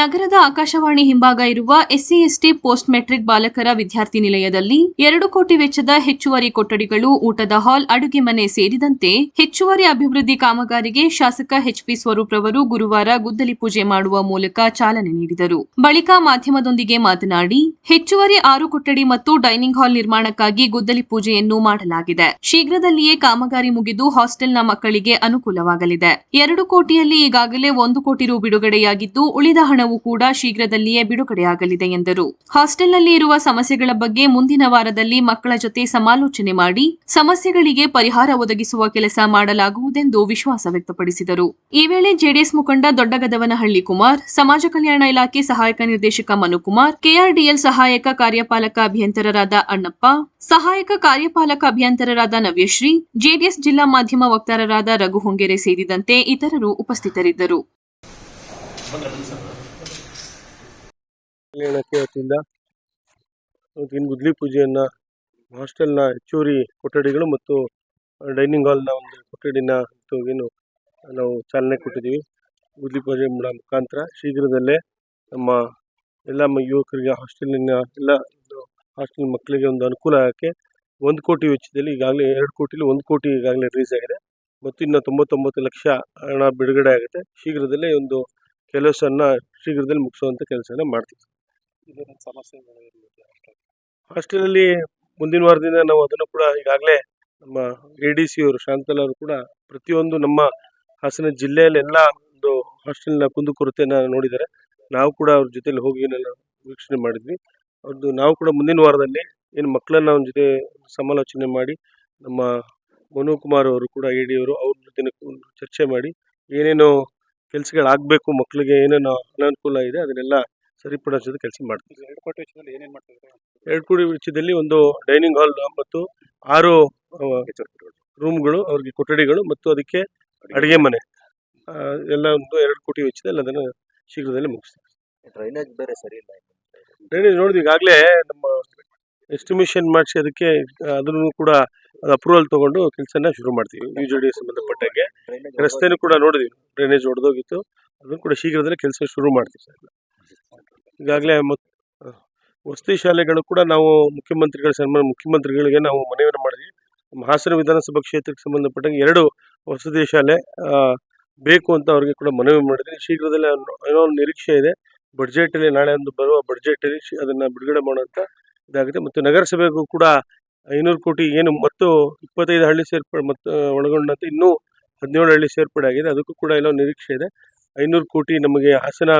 ನಗರದ ಆಕಾಶವಾಣಿ ಹಿಂಭಾಗ ಇರುವ ಎಸ್ಸಿ ಎಸ್ಟಿ ಪೋಸ್ಟ್ ಮೆಟ್ರಿಕ್ ಬಾಲಕರ ವಿದ್ಯಾರ್ಥಿ ನಿಲಯದಲ್ಲಿ ಎರಡು ಕೋಟಿ ವೆಚ್ಚದ ಹೆಚ್ಚುವರಿ ಕೊಠಡಿಗಳು, ಊಟದ ಹಾಲ್, ಅಡುಗೆ ಮನೆ ಸೇರಿದಂತೆ ಹೆಚ್ಚುವರಿ ಅಭಿವೃದ್ಧಿ ಕಾಮಗಾರಿಗೆ ಶಾಸಕ ಎಚ್ಪಿ ಸ್ವರೂಪ್ ರವರು ಗುರುವಾರ ಗುದ್ದಲಿ ಪೂಜೆ ಮಾಡುವ ಮೂಲಕ ಚಾಲನೆ ನೀಡಿದರು. ಬಳಿಕ ಮಾಧ್ಯಮದೊಂದಿಗೆ ಮಾತನಾಡಿ, ಹೆಚ್ಚುವರಿ ಆರು ಕೊಠಡಿ ಮತ್ತು ಡೈನಿಂಗ್ ಹಾಲ್ ನಿರ್ಮಾಣಕ್ಕಾಗಿ ಗುದ್ದಲಿ ಪೂಜೆಯನ್ನು ಮಾಡಲಾಗಿದೆ. ಶೀಘ್ರದಲ್ಲಿಯೇ ಕಾಮಗಾರಿ ಮುಗಿದು ಹಾಸ್ಟೆಲ್ನ ಮಕ್ಕಳಿಗೆ ಅನುಕೂಲವಾಗಲಿದೆ. ಎರಡು ಕೋಟಿಯಲ್ಲಿ ಈಗಾಗಲೇ ಒಂದು ಕೋಟಿ ರು ಬಿಡುಗಡೆಯಾಗಿದ್ದು, ಉಳಿದ ಹಣವು ಕೂಡ ಶೀಘ್ರದಲ್ಲಿಯೇ ಬಿಡುಗಡೆಯಾಗಲಿದೆ ಎಂದರು. ಹಾಸ್ಟೆಲ್ನಲ್ಲಿ ಇರುವ ಸಮಸ್ಯೆಗಳ ಬಗ್ಗೆ ಮುಂದಿನ ವಾರದಲ್ಲಿ ಮಕ್ಕಳ ಜೊತೆ ಸಮಾಲೋಚನೆ ಮಾಡಿ ಸಮಸ್ಯೆಗಳಿಗೆ ಪರಿಹಾರ ಒದಗಿಸುವ ಕೆಲಸ ಮಾಡಲಾಗುವುದೆಂದು ವಿಶ್ವಾಸ ವ್ಯಕ್ತಪಡಿಸಿದರು. ಈ ವೇಳೆ ಜೆಡಿಎಸ್ ಮುಖಂಡ ದೊಡ್ಡಗದವನಹಳ್ಳಿ ಕುಮಾರ್, ಸಮಾಜ ಕಲ್ಯಾಣ ಇಲಾಖೆ ಸಹಾಯಕ ನಿರ್ದೇಶಕ ಮನುಕುಮಾರ್, ಕೆಆರ್ಡಿಎಲ್ ಸಹಾಯಕ ಕಾರ್ಯಪಾಲಕ ಅಭಿಯಂತರರಾದ ಅಣ್ಣಪ್ಪ, ಸಹಾಯಕ ಕಾರ್ಯಪಾಲಕ ಅಭಿಯಂತರರಾದ ನವ್ಯಶ್ರೀ, ಜೆಡಿಎಸ್ ಜಿಲ್ಲಾ ಮಾಧ್ಯಮ ವಕ್ತಾರರಾದ ರಘು ಹೊಂಗೆರೆ ಸೇರಿದಂತೆ ಇತರರು ಉಪಸ್ಥಿತರಿದ್ದರು. ಕಲ್ಯಾಣಕ್ಕೆ ವತಿಯಿಂದ ಇವತ್ತಿನ ಗುದ್ಲಿ ಪೂಜೆಯನ್ನು ಹಾಸ್ಟೆಲ್ನ ಹೆಚ್ಚುವರಿ ಕೊಠಡಿಗಳು ಮತ್ತು ಡೈನಿಂಗ್ ಹಾಲ್ನ ಒಂದು ಕೊಠಡಿನ ಏನು ನಾವು ಚಾಲನೆ ಕೊಟ್ಟಿದ್ದೀವಿ. ಗುದ್ಲಿ ಪೂಜೆ ಮುಖಾಂತರ ಶೀಘ್ರದಲ್ಲೇ ನಮ್ಮ ಎಲ್ಲ ಯುವಕರಿಗೆ ಹಾಸ್ಟೆಲಿನ ಎಲ್ಲ ಹಾಸ್ಟೆಲ್ ಮಕ್ಕಳಿಗೆ ಒಂದು ಅನುಕೂಲ ಆಗೋಕ್ಕೆ ಒಂದು ಕೋಟಿ ವೆಚ್ಚದಲ್ಲಿ ಈಗಾಗಲೇ ಎರಡು ಕೋಟಿಲಿ ಒಂದು ಕೋಟಿ ಈಗಾಗಲೇ ರೀಸ್ ಆಗಿದೆ. ಮತ್ತು ಇನ್ನು ತೊಂಬತ್ತೊಂಬತ್ತು ಲಕ್ಷ ಹಣ ಬಿಡುಗಡೆ ಆಗುತ್ತೆ. ಶೀಘ್ರದಲ್ಲೇ ಒಂದು ಕೆಲಸವನ್ನು ಶೀಘ್ರದಲ್ಲಿ ಮುಗಿಸುವಂಥ ಕೆಲಸನ ಮಾಡ್ತೀವಿ. ಹಾಸ್ಟೆಲಲ್ಲಿ ಮುಂದಿನ ವಾರದಿಂದ ನಾವು ಅದನ್ನು ಕೂಡ ಈಗಾಗಲೇ ನಮ್ಮ ಎ ಡಿ ಸಿ ಅವರು ಶಾಂತಲ್ ಅವರು ಕೂಡ ಪ್ರತಿಯೊಂದು ನಮ್ಮ ಹಾಸನ ಜಿಲ್ಲೆಯಲ್ಲಿ ಎಲ್ಲ ಒಂದು ಹಾಸ್ಟೆಲ್ನ ಕುಂದುಕೊರತೆನ ನೋಡಿದ್ದಾರೆ. ನಾವು ಕೂಡ ಅವ್ರ ಜೊತೆಲಿ ಹೋಗಿ ಎಲ್ಲ ವೀಕ್ಷಣೆ ಮಾಡಿದ್ವಿ. ಅವ್ರದ್ದು ನಾವು ಕೂಡ ಮುಂದಿನ ವಾರದಲ್ಲಿ ಏನು ಮಕ್ಕಳನ್ನ ಅವ್ರ ಜೊತೆ ಸಮಾಲೋಚನೆ ಮಾಡಿ, ನಮ್ಮ ಮನು ಕುಮಾರ್ ಅವರು ಕೂಡ ಎ ಡಿ ಅವರು ಅವ್ರ ಜೊತೆ ಚರ್ಚೆ ಮಾಡಿ ಏನೇನು ಕೆಲಸಗಳಾಗಬೇಕು ಮಕ್ಕಳಿಗೆ, ಏನೇನು ಅನಾನುಕೂಲ ಇದೆ ಅದನ್ನೆಲ್ಲ ಸರಿಪಡಿಸೋದು ಕೆಲಸ ಮಾಡ್ತೀವಿ ಎರಡು ಕೋಟಿ ವೆಚ್ಚದಲ್ಲಿ ಏನೇನು ಮಾಡ್ತಿದ್ದಾರೆ? ಎರಡು ಕೋಟಿ ವೆಚ್ಚದಲ್ಲಿ ಒಂದು ಡೈನಿಂಗ್ ಹಾಲ್ ಮತ್ತು ಆರು ರೂಮ್ಗಳು ಅವ್ರಿಗೆ ಕೊಠಡಿಗಳು ಮತ್ತು ಅದಕ್ಕೆ ಅಡುಗೆ ಮನೆ. ಎಲ್ಲ ಒಂದು ಎರಡು ಕೋಟಿ ವೆಚ್ಚದಲ್ಲಿ ಅದನ್ನು ಶೀಘ್ರದಲ್ಲೇ ಮುಗಿಸ್ತೀವಿ. ಡ್ರೈನೇಜ್ ಬೇರೆ ಸರಿ ಇಲ್ಲ ಡ್ರೈನೇಜ್ ನೋಡಿದ್ವಿ ಈಗಾಗಲೇ ನಮ್ಮ ಎಸ್ಟಿಮೇಷನ್ ಮಾಡಿಸಿ ಅದಕ್ಕೆ ಅದನ್ನು ಕೂಡ ಅದು ಅಪ್ರೂವಲ್ ತಗೊಂಡು ಕೆಲಸನ ಶುರು ಮಾಡ್ತೀವಿ. ಯು ಜೆ ಡಿ ಸಂಬಂಧಪಟ್ಟಂಗೆ ರಸ್ತೆನೂ ಕೂಡ ನೋಡಿದ್ವಿ ಡ್ರೈನೇಜ್ ಹೊಡೆದೋಗಿತ್ತು ಅದನ್ನು ಕೂಡ ಶೀಘ್ರದಲ್ಲೇ ಕೆಲಸ ಶುರು ಮಾಡ್ತೀವಿ. ಸರ್ ಈಗಾಗಲೇ ಮಕ್ ವಸತಿ ಶಾಲೆಗಳು ಕೂಡ ನಾವು ಮುಖ್ಯಮಂತ್ರಿಗಳ ಸನ್ಮಾನ ಮುಖ್ಯಮಂತ್ರಿಗಳಿಗೆ ನಾವು ಮನವಿ ಮಾಡಿದ್ವಿ. ನಮ್ಮ ಹಾಸನ ವಿಧಾನಸಭಾ ಕ್ಷೇತ್ರಕ್ಕೆ ಸಂಬಂಧಪಟ್ಟಂಗೆ ಎರಡು ವಸತಿ ಶಾಲೆ ಬೇಕು ಅಂತ ಅವ್ರಿಗೆ ಕೂಡ ಮನವಿ ಮಾಡಿದ್ವಿ. ಶೀಘ್ರದಲ್ಲೇ ಏನೋ ಒಂದು ನಿರೀಕ್ಷೆ ಇದೆ. ಬಡ್ಜೆಟಲ್ಲಿ ನಾಳೆ ಒಂದು ಬರುವ ಬಡ್ಜೆಟಲ್ಲಿ ಅದನ್ನು ಬಿಡುಗಡೆ ಮಾಡುವಂಥ ಇದಾಗಿದೆ ಮತ್ತು ನಗರಸಭೆಗೂ ಕೂಡ ಐನೂರು ಕೋಟಿ ಏನು ಮತ್ತು ಇಪ್ಪತ್ತೈದು ಹಳ್ಳಿ ಸೇರ್ಪಡೆ ಮತ್ತು ಒಳಗೊಂಡಂತೆ ಇನ್ನೂ ಹದಿನೇಳು ಹಳ್ಳಿ ಸೇರ್ಪಡೆ ಆಗಿದೆ. ಅದಕ್ಕೂ ಕೂಡ ಎಲ್ಲೋ ನಿರೀಕ್ಷೆ ಇದೆ. ಐನೂರು ಕೋಟಿ ನಮಗೆ ಹಾಸನ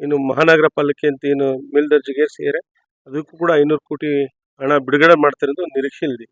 ಏನು ಮಹಾನಗರ ಪಾಲಿಕೆ ಅಂತ ಏನು ಮೇಲ್ದರ್ಜೆಗೇರಿಸಿದ್ದಾರೆ, ಅದಕ್ಕೂ ಕೂಡ ಐನೂರು ಕೋಟಿ ಹಣ ಬಿಡುಗಡೆ ಮಾಡ್ತಾರೆ ಅಂತ ನಿರೀಕ್ಷೆ ಇದೆ.